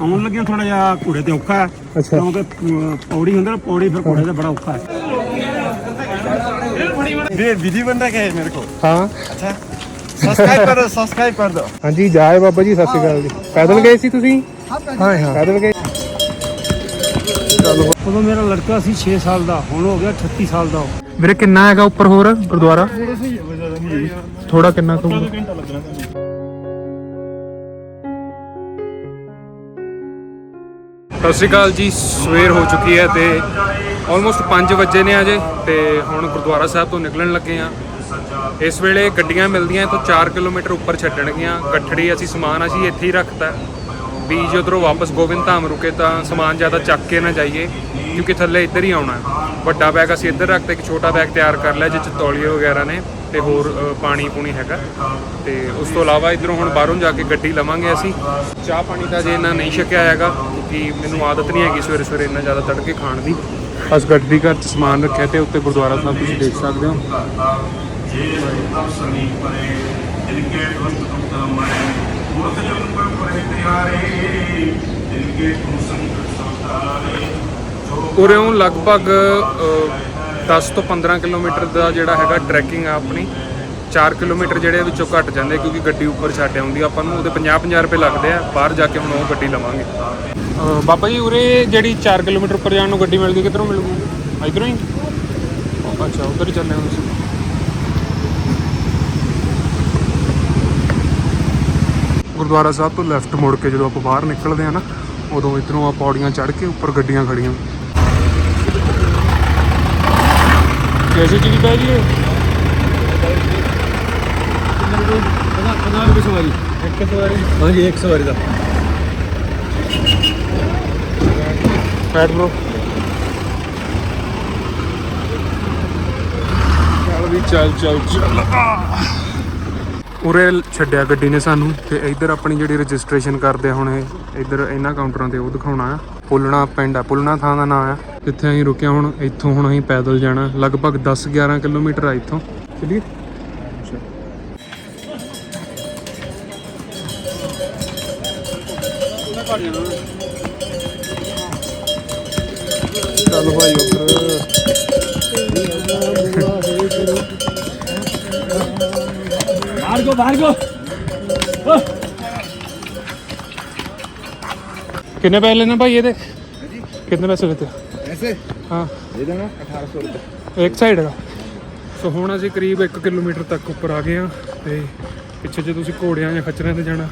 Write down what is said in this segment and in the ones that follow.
ਆਉਣ ਲੱਗਿਆ ਥੋੜਾ ਜਿਹਾ ਘੋੜੇ ਤੇ ਔਖਾ ਹੈ ਕਿਉਂਕਿ ਪੌੜੀ ਹੁੰਦਾ ਨਾ ਪੌੜੀ ਫਿਰ ਘੋੜੇ ਤੇ ਬੜਾ ਔਖਾ ਹੈ। ਵੀਰ ਵਿਧੀ ਬੰਦਾ ਕਹੇ ਮੇਰੇ ਕੋ ਹਾਂ। ਸਬਸਕ੍ਰਾਈਬ ਕਰੋ ਸਬਸਕ੍ਰਾਈਬ ਕਰ ਦੋ ਹਾਂਜੀ ਜਾਏ ਬਾਬਾ ਜੀ ਸਤਿ ਸ਼੍ਰੀ ਅਕਾਲ ਜੀ। ਪੈਦਲ ਗਏ ਸੀ ਤੁਸੀਂ? ਹਾਂ ਹਾਂ। ਪੈਦਲ ਗਏ? ਉਦੋਂ ਮੇਰਾ ਲੜਕਾ ਸੀ 6 ਸਾਲ ਦਾ ਹੁਣ ਹੋ ਗਿਆ 38 ਸਾਲ ਦਾ। ਉਹ। ਵੀਰੇ ਕਿੰਨਾ ਹੈਗਾ ਉੱਪਰ ਹੋਰ ਗੁਰਦੁਆਰਾ? ਥੋੜਾ ਕਿੰਨਾ ਕੁ ਹੋਊਗਾ? ਸਤਿ ਸ਼੍ਰੀ ਅਕਾਲ ਜੀ, ਸਵੇਰ ਹੋ ਚੁੱਕੀ ਹੈ ਤੇ ਆਲਮੋਸਟ 5 ਵਜੇ ਨੇ ਅਜੇ ਤੇ ਹੁਣ ਗੁਰਦੁਆਰਾ ਸਾਹਿਬ ਤੋਂ ਨਿਕਲਣ ਲੱਗੇ ਆ ਇਸ ਵੇਲੇ ਗੱਡੀਆਂ ਮਿਲਦੀਆਂ ਤੋਂ 4 ਕਿਲੋਮੀਟਰ ਉੱਪਰ ਛੱਡਣਗੀਆਂ ਗੱਠੜੀ ਅਸੀਂ ਸਮਾਨ ਅਸੀਂ ਇੱਥੇ ਹੀ ਰੱਖਤਾ। ਹੈ। ਵੀ ਜੇ ਉਧਰੋਂ ਵਾਪਸ ਗੋਬਿੰਦ ਧਾਮ ਰੁਕੇ ਤਾਂ ਸਮਾਨ ਜ਼ਿਆਦਾ ਚੱਕ ਕੇ ਨਾ ਜਾਈਏ, ਕਿਉਂਕਿ ਥੱਲੇ ਇੱਧਰ ਹੀ ਆਉਣਾ। ਵੱਡਾ ਬੈਗ ਅਸੀਂ ਇੱਧਰ ਰੱਖਤਾ, ਇੱਕ ਛੋਟਾ ਬੈਗ ਤਿਆਰ ਕਰ ਲਿਆ ਜਿਸ 'ਚ ਤੌਲੀਏ ਵਗੈਰਾ ਨੇ। ਤੇ ਹੋਰ ਪਾਣੀ ਪੂਣੀ ਹੈਗਾ। ਤੇ ਉਸ ਤੋਂ ਇਲਾਵਾ ਇਧਰੋਂ ਹੁਣ ਬਾਹਰੋਂ ਜਾ ਕੇ ਗੱਡੀ ਲਵਾਂਗੇ ਅਸੀਂ। ਚਾਹ ਪਾਣੀ ਤਾਂ ਜੇ ਇੰਨਾ ਨਹੀਂ ਛਕਿਆ ਹੈਗਾ, ਕਿਉਂਕਿ ਮੈਨੂੰ ਆਦਤ ਨਹੀਂ ਹੈਗੀ ਸਵੇਰੇ ਸਵੇਰੇ ਇੰਨਾ ਜ਼ਿਆਦਾ ਤੜਕੇ ਖਾਣ ਦੀ। ਅਸ ਗੱਡੀ ਘਰ 'ਚ ਸਮਾਨ ਰੱਖਿਆ ਤੇ ਉੱਤੇ ਗੁਰਦੁਆਰਾ ਸਾਹਿਬ ਤੁਸੀਂ ਦੇਖ ਸਕਦੇ ਹੋ। ਉਰੇੋਂ ਲਗਭਗ 10 ਤੋਂ 15 ਕਿਲੋਮੀਟਰ ਦਾ ਜਿਹੜਾ ਹੈਗਾ ਟਰੈਕਿੰਗ ਆ ਆਪਣੀ। 4 ਕਿਲੋਮੀਟਰ ਜਿਹੜੇ ਵਿੱਚੋਂ ਘਟ ਜਾਂਦੇ ਕਿਉਂਕਿ ਗੱਡੀ ਉੱਪਰ ਛੱਡ ਆਉਂਦੀ ਆ। ਆਪਾਂ ਨੂੰ ਉਹਦੇ 50 50 ਰੁਪਏ ਲੱਗਦੇ ਆ ਬਾਹਰ ਜਾ ਕੇ ਹੁਣ ਉਹ ਗੱਡੀ ਲਵਾਂਗੇ। ਬਾਬਾ ਜੀ ਉਰੇ ਜਿਹੜੀ 4 ਕਿਲੋਮੀਟਰ ਉੱਪਰ ਜਾਣ ਨੂੰ ਗੱਡੀ ਮਿਲਦੀ ਕਿੱਧਰੋਂ ਮਿਲੂਗੀ? ਇਧਰੋਂ ਹੀ? ਅੱਛਾ ਉਧਰ ਹੀ ਚੱਲੇ ਹਾਂ ਤੁਸੀਂ। ਗੁਰਦੁਆਰਾ ਸਾਹਿਬ ਤੋਂ ਲੈਫਟ ਮੁੜ ਕੇ ਜਦੋਂ ਆਪਾਂ ਬਾਹਰ ਨਿਕਲਦੇ ਆ ਨਾ ਉਦੋਂ ਇਧਰੋਂ ਆ ਪੌੜੀਆਂ ਚੜ੍ਹ ਕੇ ਉੱਪਰ ਗੱਡੀਆਂ ਖੜੀਆਂ कैसे टिकट आई है पंद्रह रुपये सवारी एक सवारी हाँ जी एक सवारी था बैठ ब्रो चल चल चल ਉਰੇ ਛੱਡਿਆ ਗੱਡੀ ਨੇ ਸਾਨੂੰ ਤੇ ਇੱਧਰ ਆਪਣੀ ਜਿਹੜੀ ਰਜਿਸਟ੍ਰੇਸ਼ਨ ਕਰਦੇ ਆ ਹੁਣ ਇਹ, ਇੱਧਰ ਇਹਨਾਂ ਕਾਊਂਟਰਾਂ ਤੇ ਉਹ ਦਿਖਾਉਣਾ ਆ। ਪੁੱਲਣਾ ਪਿੰਡ ਆ, ਪੁੱਲਣਾ ਥਾਂ ਦਾ ਨਾਂ ਆ। ਜਿੱਥੇ ਅਸੀਂ ਰੁਕਿਆ ਹੁਣ, ਇੱਥੋਂ ਹੁਣ ਅਸੀਂ ਪੈਦਲ ਜਾਣਾ, ਲਗਭਗ 10 11 ਕਿਲੋਮੀਟਰ ਆ ਇੱਥੋਂ। ਚਲਿਏ? ਚੱਲ ਭਾਈ ਉੱਧਰ। ਬਾਹਰ ਗੋ ਬਾਹਰ ਗੋ ਕਿੰਨੇ ਪੈਸੇ ਲੈਣੇ ਭਾਈ ਇਹਦੇ ਕਿੰਨੇ ਪੈਸੇ ਲੈਤੇ ऐसे ਹਾਂ दे देना अठारह सौ रुपये ਇੱਕ ਸਾਈਡ ਦਾ ਸੋ ਹੁਣ ਅਸੀਂ ਕਰੀਬ 1 ਕਿਲੋਮੀਟਰ ਤੱਕ ਉੱਪਰ ਆ ਗਏ ਆ ਤੇ ਪਿੱਛੇ ਜੇ ਤੁਸੀਂ ਘੋੜਿਆਂ ਜਾਂ ਖੱਚਰਾਂ ਤੇ ਜਾਣਾ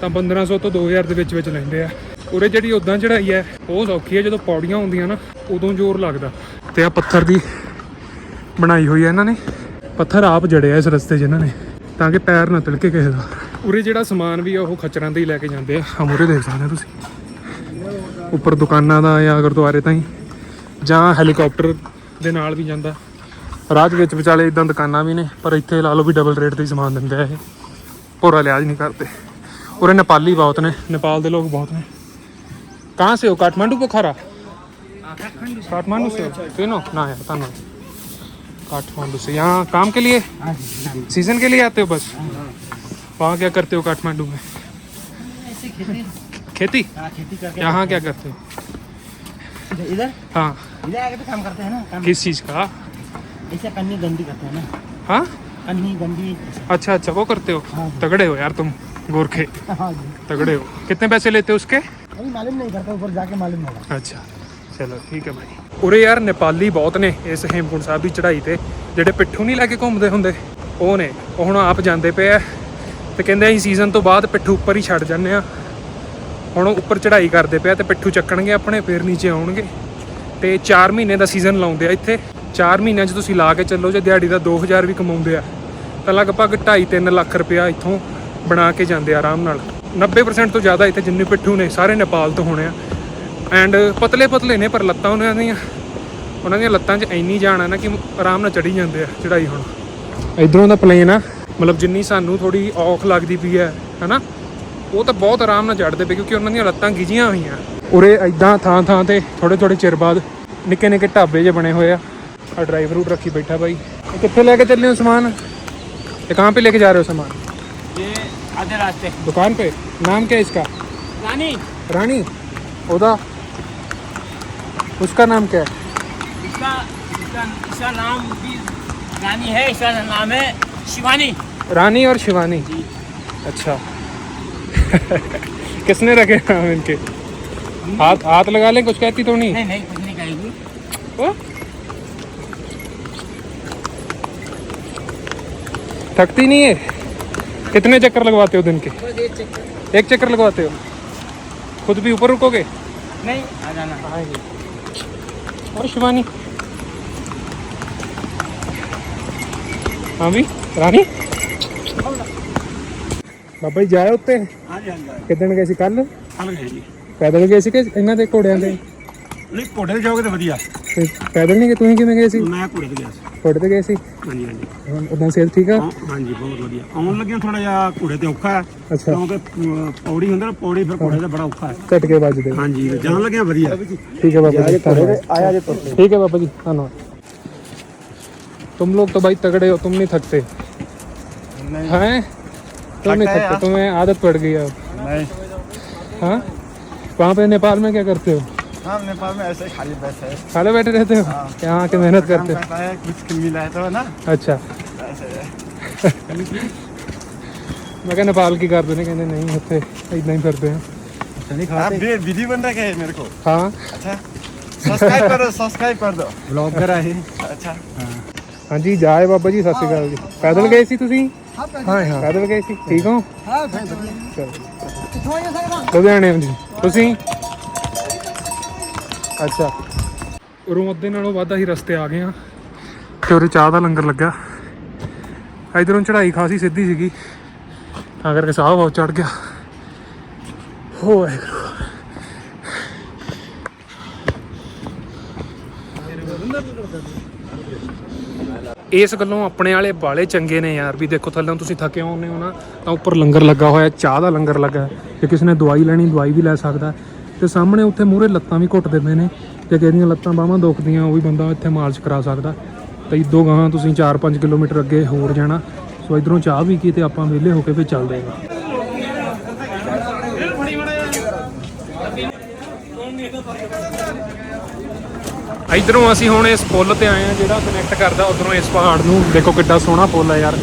ਤਾਂ 1500 ਤੋਂ 2000 ਦੇ ਵਿੱਚ ਵਿੱਚ ਲੈਂਦੇ ਆ ਉਰੇ ਜਿਹੜੀ ਉਦਾਂ ਚੜਾਈ ਹੈ ਉਹ ਸੌਖੀ ਹੈ ਜਦੋਂ ਪੌੜੀਆਂ ਹੁੰਦੀਆਂ ਨਾ ਉਦੋਂ ਜ਼ੋਰ ਲੱਗਦਾ ਤੇ ਆ ਪੱਥਰ ਦੀ ਬਣਾਈ ਹੋਈ ਹੈ ਇਹਨਾਂ ਨੇ ਪੱਥਰ ਆਪ ਜੜਿਆ ਇਸ ਰਸਤੇ 'ਚ ਇਹਨਾਂ ਨੇ ਤਾਂ ਕਿ ਪੈਰ ਨਾ ਤਿਲਕੇ ਕਿਸੇ ਦਾ। ਉਰੇ ਜਿਹੜਾ ਸਮਾਨ ਵੀ ਆ ਉਹ ਖਚਰਾਂ ਦੇ ਹੀ ਲੈ ਕੇ ਜਾਂਦੇ ਆ। ਹਮ ਉਰੇ ਦੇਖ ਸਕਦੇ ਆ ਤੁਸੀਂ। ਉੱਪਰ ਦੁਕਾਨਾਂ ਦਾ ਜਾਂ ਗੁਰਦੁਆਰੇ ਤਾਂ ਹੀ ਜਾਂ ਹੈਲੀਕਾਪਟਰ ਦੇ ਨਾਲ ਵੀ ਜਾਂਦਾ। ਰਾਜ ਵਿੱਚ ਵਿਚਾਲੇ ਇਦਾਂ ਦੁਕਾਨਾਂ ਵੀ ਨੇ ਪਰ ਇੱਥੇ ਲਾ ਲਓ ਵੀ ਡਬਲ ਰੇਟ ਤੇ ਹੀ ਸਮਾਨ ਦਿੰਦੇ ਆ ਇਹ। ਪੂਰਾ ਲਿਆਜ ਨਹੀਂ ਕਰਦੇ। ਉਰੇ ਨੇਪਾਲੀ ਬਹੁਤ ਨੇ ਨੇਪਾਲ ਦੇ ਲੋਕ ਬਹੁਤ ਨੇ। ਕਹਾਂ ਸੇ ਕਾਠਮੰਡੂ ਕਾਠਮਾਂਡੂ। ਬੁਖਾਰਾ काठमांडू से तीनों ना है पता नहीं काठमांडू से। यहाँ काम के लिए? सीज़न के लिए आते हो बस? वहाँ क्या करते हो काठमांडू में? खेती। खेती? करके यहाँ क्या करते हो? इधर हाँ। इधर आके तो काम करते हैं ना काम। किस चीज़ का? ऐसे कन्नी गंदी करते हैं ना। हाँ? कन्नी गंदी। अच्छा अच्छा वो करते हो? हाँ तगड़े हो यार तुम गोरखे। हाँ तगड़े हो। कितने पैसे लेते हो उसके? मालूम नहीं करता ऊपर जाके मालूम होगा। ਅੱਛਾ ਚਲੋ, ਠੀਕ ਹੈ ਭਾਈ ਉਰੇ ਯਾਰ ਨੇਪਾਲੀ ਬਹੁਤ ਨੇ ਇਸ ਹੇਮਕੁੰਟ ਸਾਹਿਬ ਦੀ ਚੜ੍ਹਾਈ ਤੇ, ਜਿਹੜੇ ਪਿੱਠੂ ਨਹੀਂ ਲੈ ਕੇ ਘੁੰਮਦੇ ਹੁੰਦੇ, ਉਹ ਨੇ। ਉਹ ਹੁਣ ਆਪ ਜਾਂਦੇ ਪਏ ਆ ਤੇ ਕਹਿੰਦੇ ਅਸੀਂ ਸੀਜ਼ਨ ਤੋਂ ਬਾਅਦ ਪਿੱਠੂ ਉੱਪਰ ਹੀ ਛੱਡ ਜਾਂਦੇ ਆ। ਹੁਣ ਉਹ ਉੱਪਰ ਚੜ੍ਹਾਈ ਕਰਦੇ ਪਿਆ ਤੇ ਪਿੱਠੂ ਚੱਕਣਗੇ ਆਪਣੇ, ਫੇਰ ਨੀਚੇ ਆਉਣਗੇ। ਤੇ 4 ਮਹੀਨੇ ਦਾ ਸੀਜ਼ਨ ਲਾਉਂਦੇ ਆ ਇੱਥੇ। 4 ਮਹੀਨਿਆਂ 'ਚ ਤੁਸੀਂ ਲਾ ਕੇ ਚੱਲੋ ਜੇ ਦਿਹਾੜੀ ਦਾ 2000 ਵੀ ਕਮਾਉਂਦੇ ਆ, ਤਾਂ ਲਗਭਗ 2.5-3 ਲੱਖ ਰੁਪਇਆ ਇੱਥੋਂ ਬਣਾ ਕੇ ਜਾਂਦੇ ਆ ਆਰਾਮ ਨਾਲ। 90% ਤੋਂ ਜ਼ਿਆਦਾ ਇੱਥੇ ਜਿੰਨੇ ਪਿੱਠੂ ਨੇ, ਸਾਰੇ ਨੇਪਾਲ ਤੋਂ ਹੋਣੇ ਆ। ਐਂਡ ਪਤਲੇ ਪਤਲੇ ਨੇ ਪਰ ਲੱਤਾਂ ਉਹਨਾਂ ਦੀਆਂ ਉਹਨਾਂ ਦੀਆਂ ਲੱਤਾਂ 'ਚ ਇੰਨੀ ਜਾਨ ਹੈ ਨਾ ਕਿ ਆਰਾਮ ਨਾਲ ਚੜੀ ਜਾਂਦੇ ਆ ਚੜਾਈ ਹੁਣ। ਇਧਰੋਂ ਦਾ ਪਲੇਨ ਆ ਮਤਲਬ ਜਿੰਨੀ ਸਾਨੂੰ ਥੋੜੀ ਔਖ ਲੱਗਦੀ ਪਈ ਹੈ ਹਨਾ? ਉਹ ਤਾਂ ਬਹੁਤ ਆਰਾਮ ਨਾਲ ਚੜਦੇ ਪਏ ਕਿਉਂਕਿ ਉਹਨਾਂ ਦੀਆਂ ਲੱਤਾਂ ਗਿਜੀਆਂ ਹੋਈਆਂ। ਉਰੇ ਐਦਾਂ ਥਾਂ ਥਾਂ ਤੇ ਥੋੜੇ ਥੋੜੇ ਚਿਰ ਬਾਅਦ ਨਿੱਕੇ ਨਿੱਕੇ ਢਾਬੇ ਜੇ ਬਣੇ ਹੋਏ ਆ। ਆ ਡਰਾਈ ਫਰੂਟ ਰੱਖੀ ਬੈਠਾ ਬਾਈ। ਕਿੱਥੇ ਲੈ ਕੇ ਚੱਲੇ ਹੋ ਸਮਾਨ? ਇਹ ਕਹਾਂ ਪੇ ਲੈ ਕੇ ਜਾ ਰਹੇ ਹੋ ਸਮਾਨ? ਇਹ ਆਧੇ ਰਾਸਤੇ। ਦੁਕਾਨ 'ਤੇ ਨਾਮ ਕੀ ਹੈ ਇਸਕਾ? ਰਾਣੀ। ਰਾਣੀ? ਉਹਦਾ उसका नाम क्या है? इसका इसका इसका नाम भी रानी है इसका नाम है शिवानी। रानी और शिवानी? अच्छा। किसने रखे नाम इनके? हाथ हाथ लगा ले कुछ कहती तो नहीं। नहीं नहीं कुछ नहीं करेगी ओ? थकती नहीं है? कितने चक्कर लगवाते हो दिन के? एक चक्कर। एक चक्कर लगवाते हो? खुद भी ऊपर रुकोगे? नहीं आ जाना। और शिवानी हाँ भी रानी ਬਾਬਾ ਜੀ ਜਾਏ ਉੱਤੇ ਹਾਂਜੀ ਹਾਂਜੀ ਕਿਦਣ ਗਏ ਸੀ ਕੱਲ ਹਲ ਗਏ ਜੀ ਪੈਦਲ ਗਏ ਸੀ ਕਿ ਇਹਨਾਂ ਦੇ ਘੋੜਿਆਂ ਦੇ ਨਹੀਂ ਘੋੜੇ ਤੇ ਜਾਓਗੇ ਤਾਂ ਵਧੀਆ ਤੇ ਪੈਦਲ ਨਹੀਂ ਗਏ ਤੁਸੀਂ ਕਿਵੇਂ ਗਏ ਸੀ ਮੈਂ ਘੋੜੇ ਤੇ ਗਿਆ ਸੀ ਘੋੜੇ ਤੇ ਗਏ ਸੀ ਹਾਂਜੀ ਹਾਂਜੀ ਹੁਣ ਉਦਾਂ ਸਿਹਤ ਠੀਕ ਆ ਹਾਂ, ਹਾਂਜੀ ਬਹੁਤ ਵਧੀਆ ਆਉਣ ਲੱਗਿਆ ਥੋੜਾ ਜਿਹਾ ਘੋੜੇ ਤੇ ਔਖਾ ਹੈ ਅੱਛਾ ਕਿਉਂਕਿ ਅਮ, ਪੌੜੀ ਹੁੰਦਾ ਨਾ ਪੌੜੀ ਫਿਰ ਘੋੜੇ ਤੇ ਬੜਾ ਔਖਾ ਹੈ ਝਟਕੇ ਵੱਜਦੇ ਹਾਂਜੀ ਤੇ ਜਾਣ ਲੱਗਿਆ ਵਧੀਆ ठीक है बाबा जी धन्यवाद ਆਇਆ ਜੇ ਤੁਰ ठीक है बाबा जी धन्यवाद तुम लोग तो भाई तगड़े हो तुम नहीं थकते हैं तुम नहीं थकते थकते यार। तुम्हें आदत पड़ गई है अब नहीं हाँ वहाँ पे नेपाल में क्या करते हो हाँ नेपाल में ऐसे ही खाली बैठे है खाली बैठे रहते हो यहाँ आके मेहनत काम करते हो करता है कुछ मिला है तो है ना अच्छा ਮੈਂ ਕਿਹਾ ਨੇਪਾਲ ਕੀ ਕਰਦੇ ਨੇ ਕਹਿੰਦੇ ਨਹੀਂ ਉੱਥੇ ਇਦਾਂ ਹੀ ਫਿਰਦੇ ਆ आप भी विधि बन रखे है मेरे को ਹਾਂ अच्छा सब्सक्राइब कर दो सब्सक्राइब कर दो ਬਲੌਗਰ ਆ ਇਹ अच्छा ਹਾਂਜੀ ਜਾਏ ਬਾਬਾ ਜੀ ਸਤਿ ਸ਼੍ਰੀ ਅਕਾਲ ਜੀ ਪੈਦਲ ਗਏ ਸੀ ਤੁਸੀਂ ਹਾਂ ਹਾਂ ਪੈਦਲ ਗਏ ਸੀ ਠੀਕ ਹੋ हाँ भाई ਚਲੋ कितने बजे से ਲੁਧਿਆਣੇ ਜੀ ਤੁਸੀਂ ਅੱਛਾ। ਉਰੋਂ ਅੱਧੇ ਨਾਲੋਂ ਵੱਧ ਅਸੀਂ ਰਸਤੇ ਆ ਗਏ ਆ ਤੇ ਉਰੇ ਚਾਹ ਦਾ ਲੰਗਰ ਲੱਗਾ। ਇਧਰੋਂ ਚੜ੍ਹਾਈ ਖਾਸੀ ਸਿੱਧੀ ਸੀਗੀ। ਤਾਂ ਕਰਕੇ ਸਾਹ ਬਹੁਤ ਚੜ ਗਿਆ। ਹੋ ਵਾਹਿਗੁਰੂ। ਇਸ ਗੱਲੋਂ ਆਪਣੇ ਵਾਲੇ ਬਾਲੇ ਚੰਗੇ ਨੇ ਯਾਰ। ਵੀ ਦੇਖੋ ਥੱਲੇ ਤੁਸੀਂ ਥੱਕੇ ਆਉਂਦੇ ਹੋ ਨਾ ਤਾਂ ਉੱਪਰ ਲੰਗਰ ਲੱਗਾ ਹੋਇਆ ਚਾਹ ਦਾ ਲੰਗਰ ਲੱਗਾ। ਜੇ ਕਿਸੇ ਨੇ ਦਵਾਈ ਲੈਣੀ ਦਵਾਈ ਵੀ ਲੈ ਸਕਦਾ। ਤੇ ਸਾਹਮਣੇ ਉੱਥੇ ਮੂਹਰੇ ਲੱਤਾਂ ਵੀ ਘੁੱਟ ਦਿੰਦੇ ਨੇ ਜੇ ਕਿਸੇ ਲੱਤਾਂ ਬਾਹਾਂ ਦੁਖਦੀਆਂ, ਉਹ ਵੀ ਬੰਦਾ ਇੱਥੇ ਮਾਲਸ਼ ਕਰਾ ਸਕਦਾ। ਤੇ ਇਦੋਂ ਗਾਹਾਂ ਤੁਸੀਂ 4-5 ਕਿਲੋਮੀਟਰ ਅੱਗੇ ਹੋਰ ਜਾਣਾ, ਸੋ ਇਧਰੋਂ ਚਾਹ ਵੀ ਕੀ ਤੇ ਆਪਾਂ ਵਿਹਲੇ ਹੋ ਕੇ ਫਿਰ ਚੱਲਦੇ ਹਾਂ। ਇਧਰੋਂ ਅਸੀਂ ਹੁਣ ਇਸ ਪੁਲ ਤੇ ਆਏ ਆ ਜਿਹੜਾ ਕਨੈਕਟ ਕਰਦਾ ਉਧਰੋਂ ਇਸ ਪਹਾੜ ਨੂੰ। ਦੇਖੋ ਕਿੱਡਾ ਸੋਹਣਾ ਪੁਲ ਆ ਯਾਰ।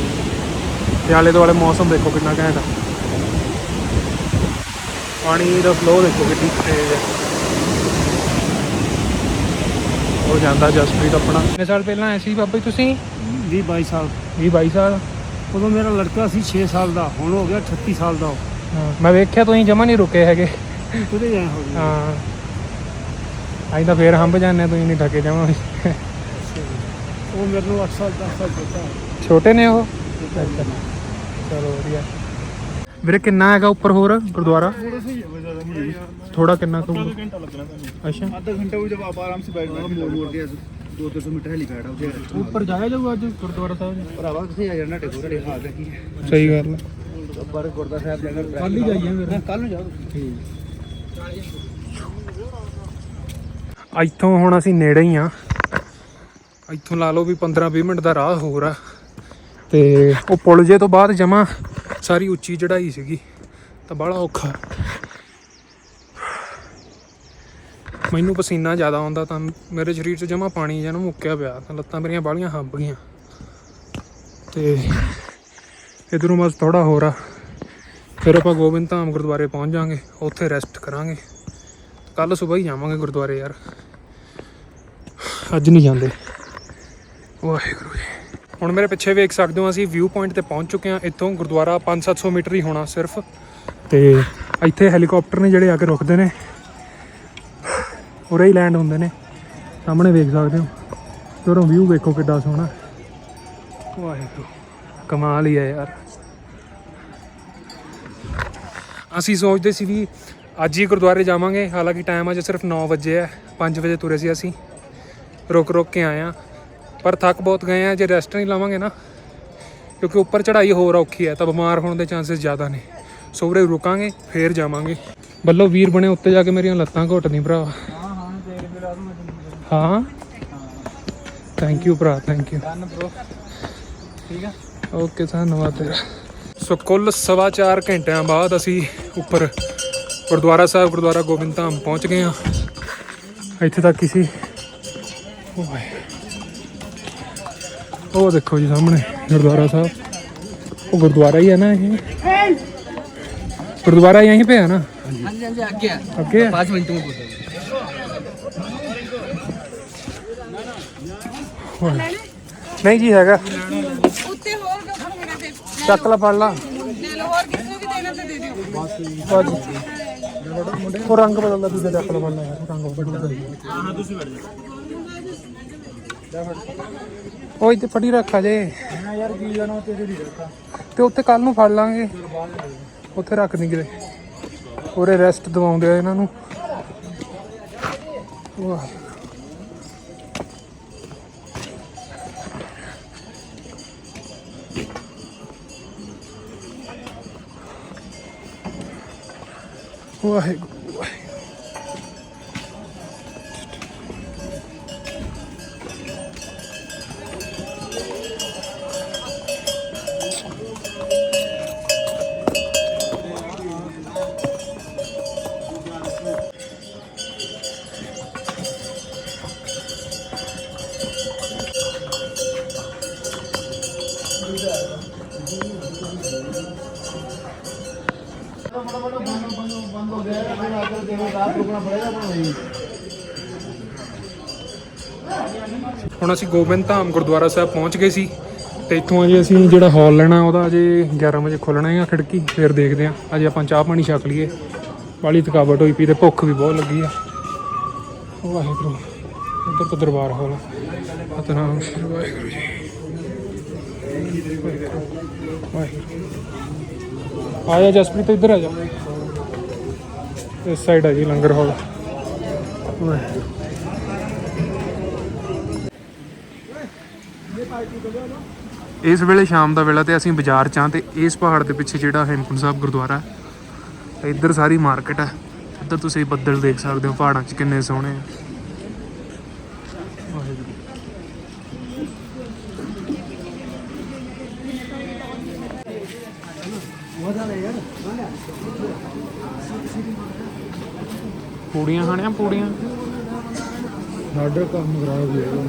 ਤੇ ਆਲੇ ਦੁਆਲੇ ਮੌਸਮ ਦੇਖੋ ਕਿੰਨਾ ਘੈਂਟ ਆ। ਪਾਣੀ ਦਾ ਫਲੋ ਦੇਖੋ ਕਿੰਨੀ ਤੇਜ਼ ਹੈ। ਉਹ ਜਾਂਦਾ ਜਸਪ੍ਰੀਤ ਆਪਣਾ। ਕਿੰਨੇ ਸਾਲ ਪਹਿਲਾਂ ਆਏ ਸੀ ਬਾਬਾ ਜੀ ਤੁਸੀਂ? 20 22 ਸਾਲ। 20 22 ਸਾਲ। ਉਦੋਂ ਮੇਰਾ ਲੜਕਾ ਸੀ 6 ਸਾਲ ਦਾ ਹੁਣ ਹੋ ਗਿਆ 38 ਸਾਲ ਦਾ। ਉਹ ਹਾਂ, ਮੈਂ ਵੇਖਿਆ ਤੁਸੀਂ ਜਮਾ ਨਹੀਂ ਰੁਕੇ ਹੈਗੇ। ਕਿਤੇ ਜਾਏ ਹੋ ਗਏ ਹਾਂ। ਅਸੀਂ ਤਾਂ ਫੇਰ ਹੰਬ ਜਾਂਦੇ ਹਾਂ, ਤੁਸੀਂ ਨਹੀਂ ਠੱਕੇ ਜਮਾ ਉਹ ਮੇਰੇ ਨੂੰ 8 ਸਾਲ 10 ਸਾਲ ਛੋਟਾ। ਛੋਟੇ ਨੇ ਉਹ? ਅੱਛਾ। ਚਲੋ ਵਧੀਆ। ਵੀਰੇ ਕਿੰਨਾ ਹੈਗਾ ਉੱਪਰ ਹੋਰ ਗੁਰਦੁਆਰਾ? ਥੋੜਾ ਕਿੰਨਾ ਕੁ घंटा लगना था ਅੱਛਾ आधा घंटा हुई जब आप आराम से बैठ गए मोड़ मोड़ के दो दो सौ मीटर हेलीपैड हो गया ਉੱਪਰ ਜਾਇਆ ਜਾਊਗਾ ਅੱਜ ਗੁਰਦੁਆਰਾ ਸਾਹਿਬ ਭਰਾਵਾ ਕਿੱਥੇ ਆ ਜਾਣਾ ਟੇਕੋ ਤੁਹਾਡੇ ਹਾਲ ਰੱਖੀ ਸਹੀ ਗੱਲ ਹੈ ਪਰ ਗੁਰਦਾ ਸਾਹਿਬ ਜਾਣਾ ਕੱਲ ਹੀ ਜਾਈਏ ਫਿਰ ਕੱਲ ਨੂੰ ਜਾਓ ਇੱਥੋਂ ਹੁਣ ਅਸੀਂ ਨੇੜੇ ਹੀ ਆ ਇੱਥੋਂ ਲਾ ਲਓ ਵੀ 15-20 ਮਿੰਟ ਦਾ ਰਾਹ ਹੋਰ ਆ ਤੇ ਉਹ ਪੁਲ ਜੇ ਤੋਂ ਬਾਅਦ ਜਮਾ ਸਾਰੀ ਉੱਚੀ ਚੜਾਈ ਸੀਗੀ ਤਾਂ ਬੜਾ ਔਖਾ ਮੈਨੂੰ ਪਸੀਨਾ ਜ਼ਿਆਦਾ ਆਉਂਦਾ ਤਾਂ ਮੇਰੇ ਸਰੀਰ 'ਚ ਜਮਾ ਪਾਣੀ ਜਿਹਾ ਮੁੱਕਿਆ ਪਿਆ, ਤਾਂ ਲੱਤਾਂ ਮੇਰੀਆਂ ਬਾਹਲੀਆਂ ਹੰਬ ਗਈਆਂ। ਤੇ ਇਧਰੋਂ ਬਸ ਥੋੜਾ ਹੋਰ ਆ। ਫਿਰ ਆਪਾਂ ਗੋਬਿੰਦ ਧਾਮ ਗੁਰਦੁਆਰੇ ਪਹੁੰਚ ਜਾਾਂਗੇ ਉੱਥੇ ਰੈਸਟ ਕਰਾਂਗੇ। ਕੱਲ ਸਵੇਰ ਹੀ ਜਾਵਾਂਗੇ ਗੁਰਦੁਆਰੇ ਯਾਰ। ਅੱਜ ਨਹੀਂ ਜਾਂਦੇ। ਵਾਹਿਗੁਰੂ ਜੀ। ਹੁਣ ਮੇਰੇ ਪਿੱਛੇ ਵੇਖ ਸਕਦੇ ਹੋ ਅਸੀਂ ਵਿਊ ਪੁਆਇੰਟ ਤੇ ਪਹੁੰਚ ਚੁੱਕੇ ਹਾਂ। ਇੱਥੋਂ ਗੁਰਦੁਆਰਾ 5-700 ਮੀਟਰ ਹੀ ਹੋਣਾ ਸਿਰਫ। ਤੇ ਇੱਥੇ ਹੈਲੀਕਾਪਟਰ ਨੇ ਜਿਹੜੇ ਆ ਕੇ ਰੁਕਦੇ ਨੇ। ਉਰੇ ਹੀ ਲੈਂਡ ਹੁੰਦੇ ਨੇ। ਸਾਹਮਣੇ ਵੇਖ ਸਕਦੇ ਹੋ। ਉਰੋਂ ਵਿਊ ਵੇਖੋ ਕਿੱਡਾ ਸੋਹਣਾ। ਵਾਹਿਗੁਰੂ, ਕਮਾਲ ਹੀ ਹੈ ਯਾਰ। ਅਸੀਂ ਸੋਚਦੇ ਸੀ ਵੀ ਅੱਜ ਹੀ ਗੁਰਦੁਆਰੇ ਜਾਵਾਂਗੇ। ਹਾਲਾਂਕਿ ਟਾਈਮ ਅਜੇ ਸਿਰਫ 9 ਵਜੇ ਹੈ। 5 ਵਜੇ ਤੁਰੇ ਸੀ ਅਸੀਂ। ਰੁਕ ਰੁਕ ਕੇ ਆਏ ਆ ਪਰ ਥੱਕ ਬਹੁਤ ਗਏ ਆ ਜੇ ਰੈਸਟ ਨਹੀਂ ਲਾਵਾਂਗੇ ਨਾ, ਕਿਉਂਕਿ ਉੱਪਰ ਚੜ੍ਹਾਈ ਹੋਰ ਔਖੀ ਹੈ, ਤਾਂ ਬਿਮਾਰ ਹੋਣ ਦੇ ਚਾਂਸਸ ਜ਼ਿਆਦਾ ਨੇ। ਸੋ ਰੁਕਾਂਗੇ, ਫੇਰ ਜਾਵਾਂਗੇ। ਬੱਲੋ ਵੀਰ ਬਣੇ ਉੱਤੇ ਜਾ ਕੇ ਮੇਰੀਆਂ ਲੱਤਾਂ ਘੁੱਟਦੀ ਭਰਾ ਹਾਂ। ਥੈਂਕ ਯੂ ਭਰਾ ਥੈਂਕ ਯੂ ਡਨ ਬ్రో ਠੀਕ ਆ? ਓਕੇ ਧੰਨਵਾਦ। ਤੇਰਾ ਸੋ ਕੁੱਲ ਸਵਾ ਚਾਰ ਘੰਟਿਆਂ ਬਾਅਦ ਅਸੀਂ ਉੱਪਰ ਗੁਰਦੁਆਰਾ ਸਾਹਿਬ ਗੁਰਦੁਆਰਾ ਗੋਬਿੰਦ ਧਾਮ ਪਹੁੰਚ ਗਏ ਆ ਇੱਥੇ ਤੱਕ ਹੀ ਸੀ। ਉਹ ਦੇਖੋ ਜੀ ਸਾਹਮਣੇ ਗੁਰਦੁਆਰਾ ਸਾਹਿਬ। ਉਹ ਗੁਰਦੁਆਰਾ ਹੀ ਹੈ ਨਾ ਇਹ। ਗੁਰਦੁਆਰਾ ਯਹੀਂ ਪੇ ਪਿਆ ਨਾ। ਹਾਂਜੀ ਹਾਂਜੀ ਅੱਗੇ ਅੱਗੇ 5 ਮਿੰਟ ਮੇ ਪਹੁੰਚਾਂਗੇ ਨਹੀਂ ਜੀ ਹੈਗਾ। ਉੱਤੇ ਹੋਰ ਤੇ ਚੱਕ ਲਾ ਫੜ ਲਾ। ਲੈ ਲਓ ਹੋਰ ਕਿਸੇ ਨੂੰ ਵੀ ਦੇਣਾ ਤੇ ਦੇ ਦਿਓ। ਭਾਜੀ ਉਹ ਰੰਗ ਬਦਲਦਾ ਦੂਜਾ ਚੱਕ ਲਾ ਫੜ ਲਾ। ਯਾਰ ਰੰਗ ਬਦਲਦਾ ਉਹ ਇੱਥੇ ਫੜੀ ਰੱਖਾ ਜੇ। ਯਾਰ ਕੀ ਜਾਣਾ ਤੇ ਜਿਹੜੀ ਰੱਖਾ? ਤੇ ਉੱਥੇ ਕੱਲ ਨੂੰ ਫੜ ਲਾਂਗੇ। ਉੱਥੇ ਰੱਖ ਨਹੀਂ ਕਿਤੇ। ਉਰੇ ਰੈਸਟ ਦਵਾਉਂਦੇ ਆ ਇਹਨਾਂ ਨੂੰ। ਵਾਹ। ਵਾਹਿਗੁਰੂ। ਹੁਣ ਅਸੀਂ ਗੋਬਿੰਦ ਧਾਮ ਗੁਰਦੁਆਰਾ ਸਾਹਿਬ ਪਹੁੰਚ ਗਏ ਸੀ ਤੇ ਇੱਥੋਂ ਅਜੇ ਅਸੀਂ ਜਿਹੜਾ ਹਾਲ ਲੈਣਾ ਉਹਦਾ ਅਜੇ 11 ਵਜੇ ਖੋਲਣਾ ਹੈ ਖਿੜਕੀ, ਫਿਰ ਦੇਖਦੇ ਹਾਂ। ਅਜੇ ਆਪਾਂ ਚਾਹ ਪਾਣੀ ਛਕ ਲਈਏ। ਬਾਲੀ ਥਕਾਵਟ ਹੋਈ ਪਈ ਤੇ ਭੁੱਖ ਵੀ ਬਹੁਤ ਲੱਗੀ ਆ। ਵਾਹਿਗੁਰੂ ਇੱਧਰ ਤੋਂ ਦਰਬਾਰ ਹਾਲ ਆ। ਸ੍ਰੀ ਵਾਹਿਗੁਰੂ ਜੀ। ਵਾਹਿਗੁਰੂ। ਆ ਜਾ ਜਸਪ੍ਰੀਤ, ਇੱਧਰ ਆ ਜਾ। ਇਸ ਸਾਈਡ ਆ ਜੀ ਲੰਗਰ ਹਾਲ। ਵਾਹਿਗੁਰੂ। ਇਸ ਵੇਲੇ ਸ਼ਾਮ ਦਾ ਵੇਲਾ ਤੇ ਅਸੀਂ ਬਾਜ਼ਾਰ ਚ ਆਂ ਤੇ ਇਸ ਪਹਾੜ ਦੇ ਪਿੱਛੇ ਜਿਹੜਾ ਹੇਮਕੁੰਟ ਸਾਹਿਬ ਗੁਰਦੁਆਰਾ ਹੈ, ਇੱਧਰ ਸਾਰੀ ਮਾਰਕੀਟ ਹੈ। ਇੱਧਰ ਤੁਸੀਂ ਬੱਦਲ ਦੇਖ ਸਕਦੇ ਹੋ ਪਹਾੜਾਂ 'ਚ ਕਿੰਨੇ ਸੋਹਣੇ ਆ। ਪੂੜੀਆਂ ਖਾਣੀਆਂ ਪੂੜੀਆਂ? ਸਾਡਾ ਕੰਮ ਖਰਾਬ ਹੋ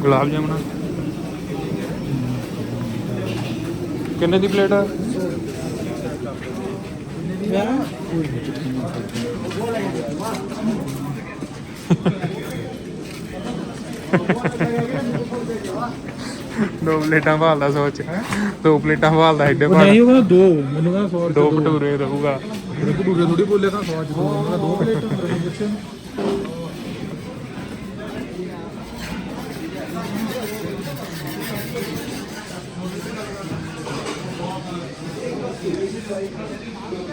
ਗੁਲਾਬ ਜਾਮਣਾ। ਕਿੰਨੇ ਦੀ ਪਲੇਟ ਆ? ਦੋ ਪਲੇਟਾਂ ਭਾਲਦਾ ਸੋਚ। ਦੋ ਪਲੇਟਾਂ ਭਾਲਦਾ ਐਡੇ ਭਾਲ ਨਹੀਂ ਉਹ ਦੋ ਮੈਨੂੰ ਕਹਿੰਦਾ 100 ਦੋ ਭਟੂਰੇ ਰਹੂਗਾ। ਰੁਪਏ ਥੋੜੀ ਬੋਲੇ ਤਾਂ 100 ਚ ਦੋ ਪਲੇਟ। ありがとう。